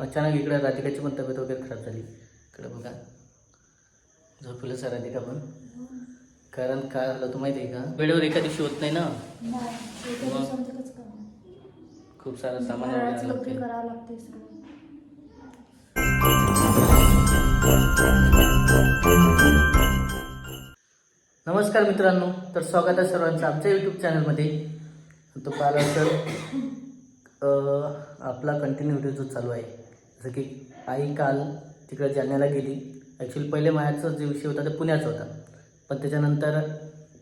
अचानक इकडे राधिकाची पण तब्येत वगैरे खराब झाली. इकडे बघा. झोपलं सर राधिका पण. कारण काय झालं तू माहिती आहे का? वेळेवर एका दिवशी होत नाही ना? मग? खूप सारं सामान लागते नमस्कार मित्रांनो. तर स्वागत आहे सर्वांचं आमच्या यूट्यूब चॅनलमध्ये तो पाहिला तर आपला कंटिन्यू व्हिडिओ जो चालू आहे. जसं की आई काल तिकडे जालन्याला गेली. ॲक्च्युली पहिले मायाचा जो विषय होता तो पुण्याचा होता. पण त्याच्यानंतर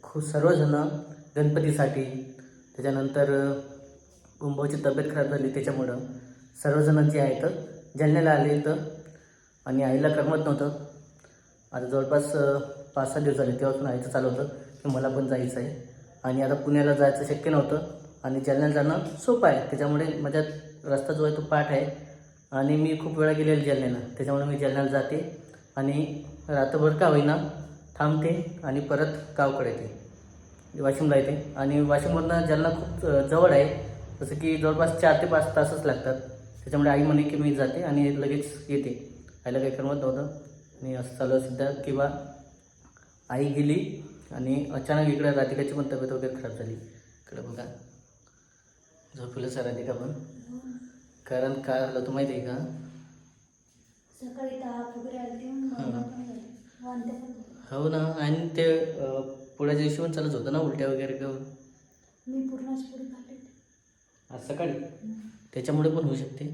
खूप सर्वजणं गणपतीसाठी त्याच्यानंतर अं, कुंभाची तब्येत खराब झाली त्याच्यामुळं सर्वजण जे आहेत जालन्याला आले तर आणि आईला करमत नव्हतं. आता जवळपास पाच सहा दिवस झाले तेव्हापासून आईचं चालू होतं की मला पण जायचं आहे. आणि आता पुण्याला जायचं शक्य नव्हतं आणि जालन्याला जाणं सोपं आहे. त्याच्यामुळे माझ्या रस्ता जो आहे तो पाठ आहे. आणि मी खूप वेळा गेलेलो जालन्याला. त्याच्यामुळे मी जालन्याला जाते आणि रात्रभर का होईना थांबते आणि परत गावकडे येते. वाशिमला येते. आणि वाशिमवरनं जालना खूप जवळ आहे. जसं की जवळपास चार ते पाच तासच लागतात. त्याच्यामुळे आई म्हणे की मी जाते आणि लगेच येते. आईला काही करमत नव्हतं. आणि असं चालू सुद्धा किंवा आई गेली आणि अचानक इकडे राधिकाची पण तब्येत वगैरे खराब झाली. इकडे बघा. झोपलं सर राधिका पण. कारण काय झालं तू माहिती आहे का? हा. ना आणि ते पुढच्या दिवशी पण चालूच होतं ना उलट्या वगैरे घेऊन मी पुढे आज सकाळी? त्याच्यामुळे पण होऊ शकते.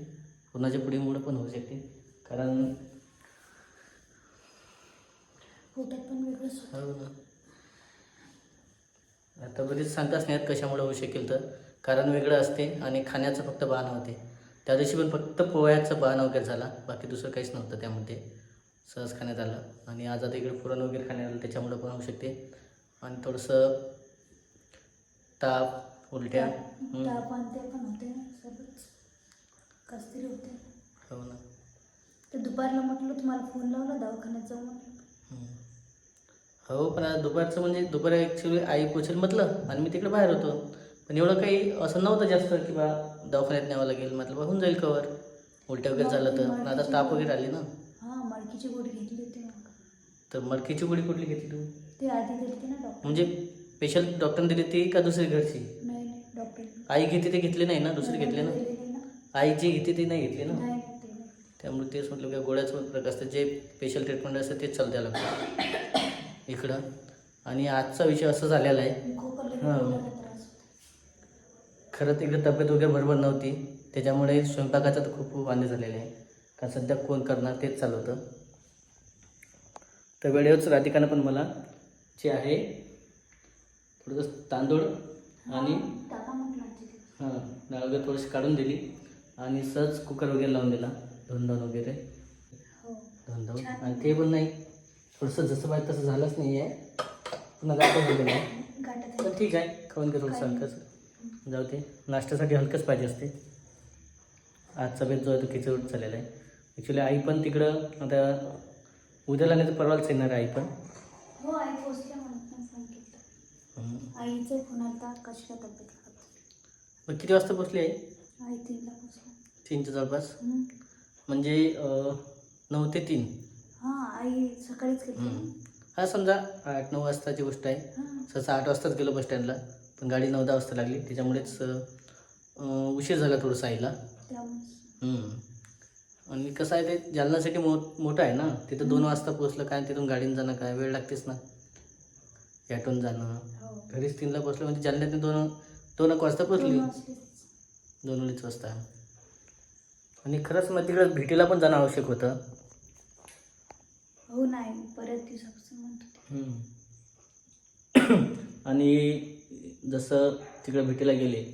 पुन्हाच्या पुढीमुळे पण होऊ शकते. कारण हो ना. आता बरीच सांगताच नाही कशामुळे होऊ शकेल तर. कारण वेगळं असते आणि खाण्याचं फक्त बहाणं होते. त्या दिवशी पण फक्त पोह्याचं बहाणं वगैरे झाला. बाकी दुसरं काहीच नव्हतं त्यामध्ये. सहज खाण्यात आलं. आणि आज आता इकडे पुरण वगैरे खाण्यात आलं त्याच्यामुळं पण होऊ शकते. आणि थोडंसं ताप उलट्या हं. ताप आणि ते पण होते. ना सगळंच कस तरी होते. हो ना. ते दुपारला म्हटलं तुम्हाला फोन लावला दवाखान्यात जाऊ म्हटलं. हं. हो पण आता दुपारचं म्हणजे दुपारी ॲक्च्युली आई पोचेल म्हटलं आणि मी तिकडे बाहेर होतो. पण एवढं काही असं नव्हतं जास्त की बा दवाखान्यात न्यावं लागेल म्हटलं बा होऊन जाईल कवर उलट्या वगैरे झालं तर. आता ताप वगैरे आली ना. हां मडकीची गोळी घेतली होती मग. तर मडकीची गोळी कुठली घेतली तू? ते आधी घेतली ना डॉक्टर म्हणजे स्पेशल डॉक्टरने दिली ती का दुसरी घरची? नाही नाही डॉक्टर आई घेते ते घेतली नाही ना दुसरी घेतली ना? आई जी घेते ती नाही घेतली ना? नाही ते नाही. त्यामुळे तेच म्हटलं की गोळ्याच फरक असतं जे स्पेशल ट्रीटमेंट असतं तेच चालू द्यावं लागतं. इकडं. आणि आजचा विषय असं झालेला आहे. खोकला हां. खरं तिकडे तब्येत वगैरे बरोबर नव्हती. त्याच्यामुळे स्वयंपाकाचं तर खूप वांदे झालेले आहे. कारण सध्या कोण करणार तेच चालू होतं. तर वेळेवरच राधिकानं पण मला जे आहे थोडंसं तांदूळ आणि. हां डाळ वगैरे थोडीशी काढून दिली. आणि सहज कुकर वगैरे लावून दिला. धावून वगैरे. हो. छान. आणि ते पण नाही. थोडंसं जसं पाहिजे तसं झालंच नाही आहे पुन्हा गाठच वगैरे आहे. ठीक आहे. खाऊन घे थोडंसं हलकंच जाऊ ते नाश्त्यासाठी हलकंच पाहिजे असते. आजचा बेत जो आहे तो खिचडी चाललेला आहे. ॲक्च्युली आई पण तिकडं आता उद्याला नाही तर परवाच येणार आहे आई पण. हो आई पोचल्या सांगितलं. आईचं फोन तब्येत खराब मग किती वाजता पोचली आहे आई तीनला पोचल्या तीनच्या जवळपास. म्हणजे नऊ ते तीन. हां आई सकाळीच. हा समजा आठ नऊ वाजताची गोष्ट आहे. सहसा आठ वाजताच गेलो बस स्टँडला. पण गाडी नऊ दहा वाजता लागली. त्याच्यामुळेच उशीर झाला थोडंसं आईला. आणि कसं आहे ते जालन्यासाठी मो मोठं आहे ना? तिथं दोन वाजता पोहोचलं काय तिथून गाडीनं जाणं काय वेळ लागतेच ना? ॲटोन जाणं. हो. घरीच तीनला पोहोचलं म्हणजे जालन्यात दोन दोन एक वाजता पोहोचली. दोन अडीच वाजता. आणि खरंच मग तिकडं भेटीला पण जाणं आवश्यक होतं. हो नाही. बऱ्याच दिवसापासून. आणि जसं तिकडं भेटीला गेले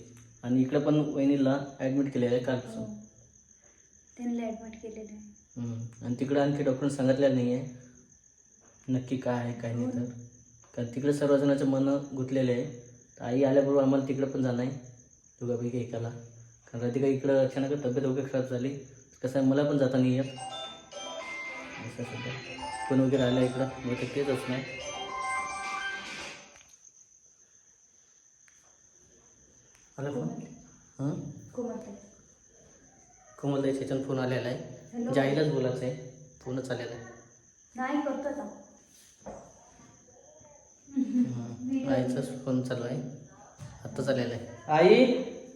आणि इकडं पण वहिनीला ॲडमिट केलेलं आहे हो. कालपासून त्यांना ॲडमिट केलेलं आहे. हम्म. आणि तिकडं आणखी डॉक्टरने सांगितलेलं नाही आहे. नक्की काय आहे काय नाही हो. तर. कारण तिकडे सर्वजणाचे मन गुंतलेले आहे. तर आई आल्याबरोबर आम्हाला तिकडं पण जाणं आहे. दोघापैकी एकाला. कारण राधिका इकडं अचानक तब्येत वगैरे खराब झाली. कसं आहे मला पण जाता नाही येत. असं सध्या. कोण वगैरे आलं इकडं? बहुतेक तेच असणार आलं कोण हां? कोमल. ताई. कोमलताई सेचन फोन आलेला आहे. हॅलो. आईलाच बोलायचं आहे. फोनच आलेला आहे. नाही करतो आता. आईचाच फोन चालू आहे. आत्ताच आलेला आहे. आई!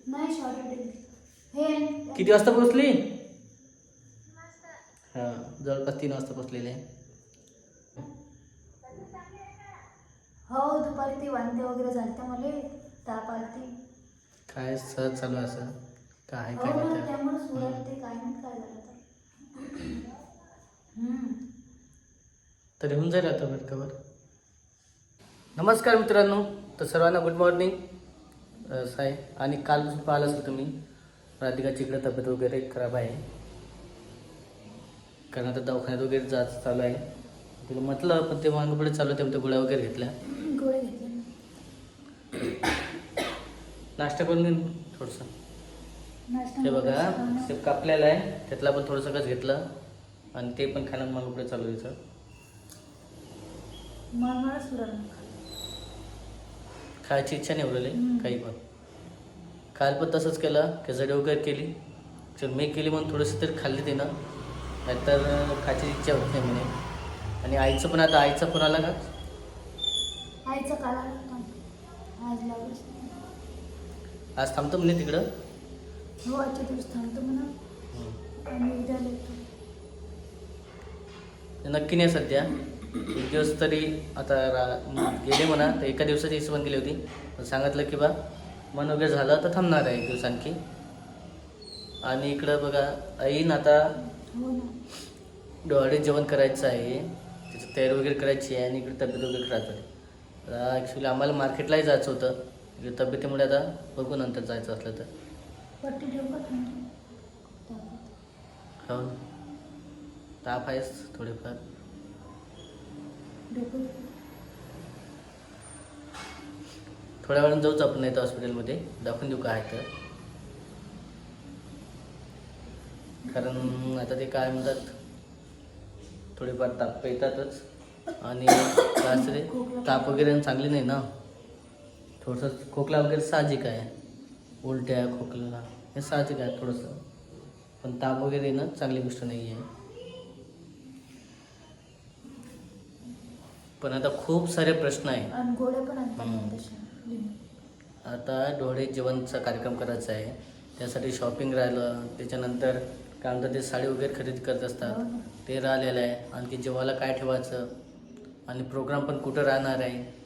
नाही हे किती वाजता पोहोचली? हां जवळपास तीन वाजता पोहोचलेली आहे. हो दुपारी ते वांदे वगैरे झालते मला. ताप आलते. काय सहज चालू आहे असं? काय हो काय त्यामुळे सुरत ते काय नाही काय झालं तर. हम्म. तरी होऊन जाईल आता बरं कवर नमस्कार मित्रांनो तर सर्वांना गुड मॉर्निंग असं आहे आणि काल पाहिलं असेल तुम्ही राधिकाची इकडे तब्येत वगैरे खराब आहे. कारण आता दवाखान्यात वगैरे जात चालू आहे. तुला म्हटलं पण ते मागं पुढे चालू आहे त्या गोळ्या वगैरे घेतल्या गोळे घेतले ना. नाश्ता करून घेईन थोडंसं. हे बघा ते कापलेलं आहे. त्यातला पण थोडंसं कसं घेतलं आणि ते पण खाणं मागं पुढे चालू आहे याचं. मला मला सुरत खायची इच्छा नाही उरली. काही पण. काल पण तसंच केलं खिचडी वगैरे केली. चल मी केली म्हणून थोडंसं तरी खाल्ली तिनं. नाहीतर खायची इच्छा होत नाही म्हणे. आणि आईचं पण आता आईचा फोन आला का? आईचं काल आलं आज. आज थांबतो म्हणे तिकडं? हो आजच्या दिवस थांबतो म्हणा. आणि उद्या येतो नक्की नाही सध्या. एक दिवस तरी आता रा गेले म्हणा तर एका दिवसाची हिशोबाने गेली होती. सांगितलं की बा मन वगैरे झालं तर थांबणार आहे एक दिवस आणखी. आणि इकडं बघा आईन आता हो ना. डोहाळे जेवण करायचं आहे. त्याची तयारी वगैरे करायची आहे आणि इकडे तब्येत वगैरे खराब झाली. ॲक्च्युली आम्हाला मार्केटलाही जायचं होतं. इकडे तब्येतीमुळे आता बघू नंतर जायचं असलं तर. पट्टी ठेवू का थंडी हो. ताप आहेच थोडेफार. थोड्या वेळानं जाऊच आपण नाही तर हॉस्पिटलमध्ये. दाखवून देऊ काय तर. कारण आता ते काय म्हणतात? थोडेफार ताप येतातच. आणि ताप वगैरे चांगली नाही ना? थोडंसं खोकला वगैरे साहजिक आहे. उलट्या खोकला हे साहजिक आहे थोडंसं. पण ताप वगैरे येणं चांगली गोष्ट नाही आहे. पण आता खूप सारे प्रश्न आहे. आता डोळे जेवणचा कार्यक्रम करायचा आहे. त्यासाठी शॉपिंग राहिलं. त्याच्यानंतर काय म्हणतात ते साडी वगैरे खरेदी करत हो असतात ना. ते राहिलेलं आहे. आणखी जेवायला काय ठेवायचं? आणि प्रोग्राम पण कुठं राहणार आहे?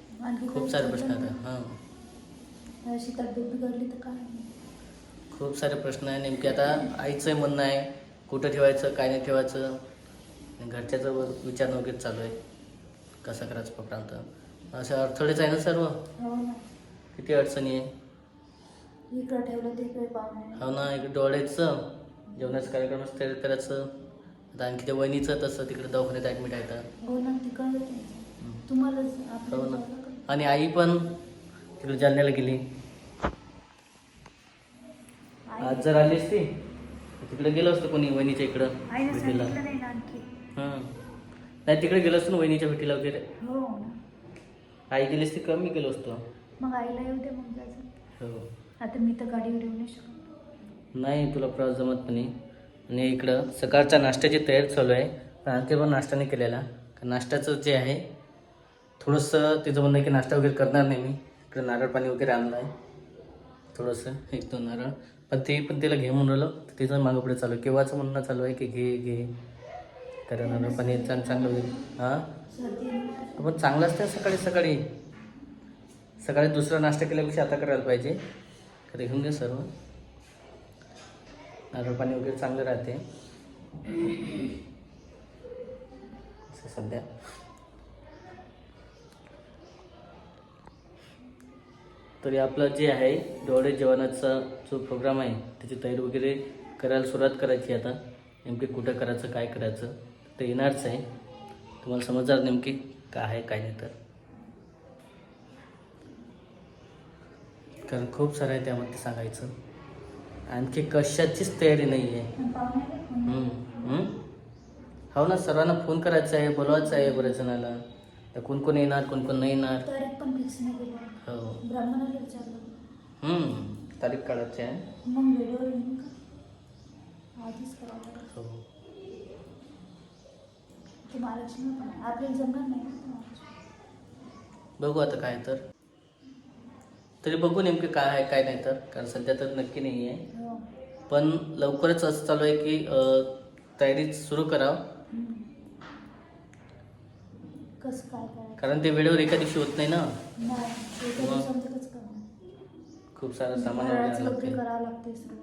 खूप सारे प्रश्न प्रश्न आहेत. हां. अशी तब्येत बिघडली तर काय? खूप सारे प्रश्न आहे. नेमके आता आईचं म्हणणं आहे कुठं ठेवायचं काय नाही ठेवायचं? घरच्याचं विचार वगैरे चालू आहे. कसं करायचं तर असे अडथळेच आहे ना सर्व? हो ना. किती अडचणी आहे? इकडं ठेवलं तिकडे पाहुणे हो ना इकडे डोळ्याचं जेवणाचं कार्यक्रम तयार करायचं. आता आणखी त्या वहिनीचं तसं तिकडे दवाखान्यात ॲडमिट आहे तर. हो ना तिकडं जायचं. तुम्हालाच हो आणि आई पण तिकडे जालन्याला गेली. आज जर आली असती तिकडे गेलो असतो कोणी वहिनीच्या इकडं आईने भेटीला. सांगितलं नाही ना आणखी. हां. नाही तिकडे गेलो असतो ना वहिनीच्या भेटीला वगैरे. हो ना. आई गेली असती कमी गेलो असतो. मग आईला येऊ दे मग जायचं हो. आता मी तर गाडीवर येऊ नाही शकत. नाही तुला प्रवास जमत पण नाही. आणि इकडं सकाळच्या नाश्त्याची तयारी चालू आहे पण आणखी पण नाश्ता नाही केलेला. कारण नाश्त्याचं जे आहे थोडंसं तिचं म्हणणं आहे की नाश्ता वगैरे करणार नाही मी. इकडे नारळ पाणी वगैरे आणलं आहे. थोडंसं एक दोन नारळ. पण ते पण तिला घे म्हणून राहिलं. तर तिचं मागं पुढे चालू आहे. केव्हाचं म्हणणं चालू आहे की घे घे. तर नारळ पाणी चांग चांगलं होईल. हां? पण चांगलं असतं सकाळी सकाळी? सकाळी दुसरा नाश्ता केल्यापेक्षा आता करायला पाहिजे. कधी घेऊन घे सर्व. नारळ पाणी वगैरे चांगलं राहते. असं सध्या. तरी आपलं जे आहे डोळे जेवणाचा जो प्रोग्राम आहे त्याची तयारी वगैरे करायला सुरुवात करायची आता. नेमकी कुठं करायचं काय करायचं ते येणारच आहे. तुम्हाला समजणार नेमकी काय आहे काय नाही तर. कारण खूप सारं आहे त्यामध्ये सांगायचं. आणखी कशाचीच तयारी नाही आहे. हो ना सर्वांना फोन करायचा आहे बोलवायचं आहे बऱ्याच जणाला. तर कोण कोण येणार कोण कोण नाही येणार? हो. ब्राह्मणाला विचारलं. हम्म, तारीख काढायची आहे. मग व्हिडिओ येईन का? आधीच करावं लागेल. हो. ते महालक्ष्मी पण आहे. आपल्याला जमणार नाही ना ते महालक्ष्मी. बघू आता काय तर. तरी बघू नेमके काय आहे काय नाही तर. कारण सध्या तर नक्की नाही आहे. हो. पण लवकरच असं चालू आहे की अं, तयारी सुरू करावं. हम्म. कसं काय कारण ते वेळेवर एका दिवशी होत नाही ना? नाही मग? करणार? खूप सारं सामान वगैरे घराचं आणावं वगैरे लागते करावं लागते सर्व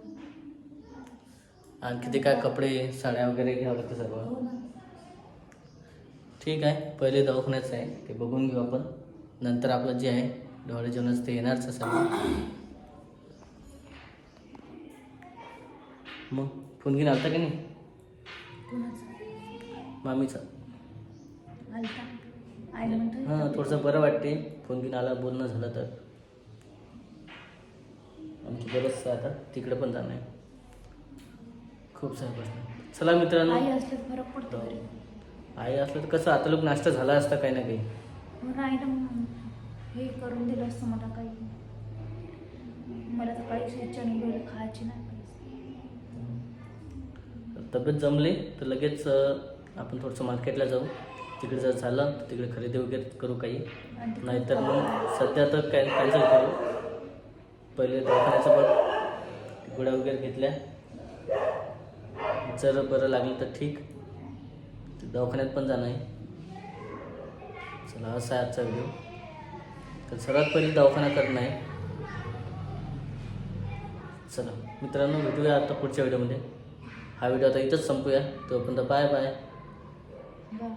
आणखी ते काय कपडे साड्या वगैरे घ्यावं लागते सर्व हो ना. ठीक आहे पहिले दवाखान्याचं आहे ते बघून घेऊ आपण. नंतर आपलं जे आहे डोळे जेवणच ते येणारच आहे सर्व मग फोन घेऊन आलता की नाही? कोणाचं? मामीचा. आलता. म्हणतो हां थोडंसं बरं वाटते. फोन घेऊन आला बोलणं झालं तर. आमची बरंचसं आता तिकडे पण जाणं आहे. खूप सारे प्रश्न चला मित्रांनो. आई असले तर फरक पडतो घरी. आई असलं तर कसं आता लोक नाश्ता झाला असता काही ना काही. आईनं मग हे करून दिलं असतं मला काही. मला तर काहीच इच्छा नाही खायची नाही काहीच. तब्येत जमली तर लगेच अं, आपण थोडंसं मार्केटला जाऊ. तिकडे जर झालं तर तिकडे खरेदी वगैरे करू काही. ते नाहीतर मग सध्या तर कॅ कॅन्सल करू. पहिले दवाखान्याचं बघ गोळ्या वगैरे घेतल्या. जर बरं लागलं तर ठीक. ते दवाखान्यात पण जाणं आहे. चला असा आहे आजचा व्हिडिओ तर सर्वात पहिले दवाखाना करणं आहे. चला मित्रांनो भेटूया आता पुढच्या व्हिडिओमध्ये हा व्हिडिओ आता इथंच संपूया. तोपर्यंत बाय बाय बरं